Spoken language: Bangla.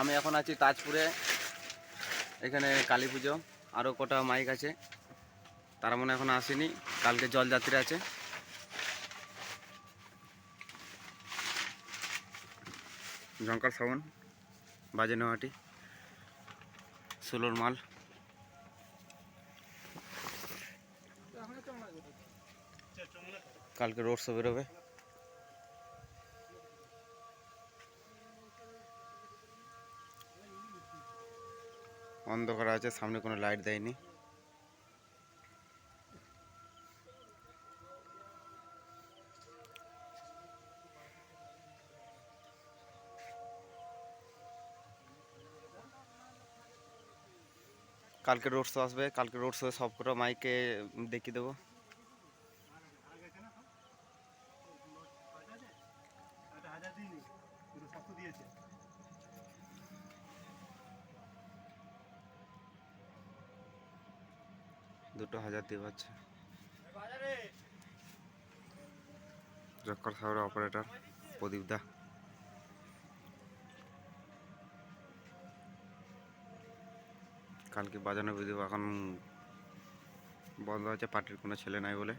আমি এখন আছি তাজপুরে। এখানে কালী পুজো। আরও কটা মাইক আছে। তারা মনে এখন আসেনি। কালকে জলযাত্রী আছে। জঙ্কার সাবন বাজে নোহাটি ষোলোর মাল। কালকে রোড শো বেরোবে। অন্ধকার আছে, সামনে কোনো লাইট দেয়নি। কালকে রোড শো আসবে, কালকে রোড শো সব কটা মাইকে দেখিয়ে দেবো। দুটো হাজার দিয়ে পাচ্ছে। জক্কর অপারেটর প্রদীপ দা। কালকে বাজানো ভিডিও এখন বন্ধ আছে, পার্টির কোনো ছেলে নাই বলে।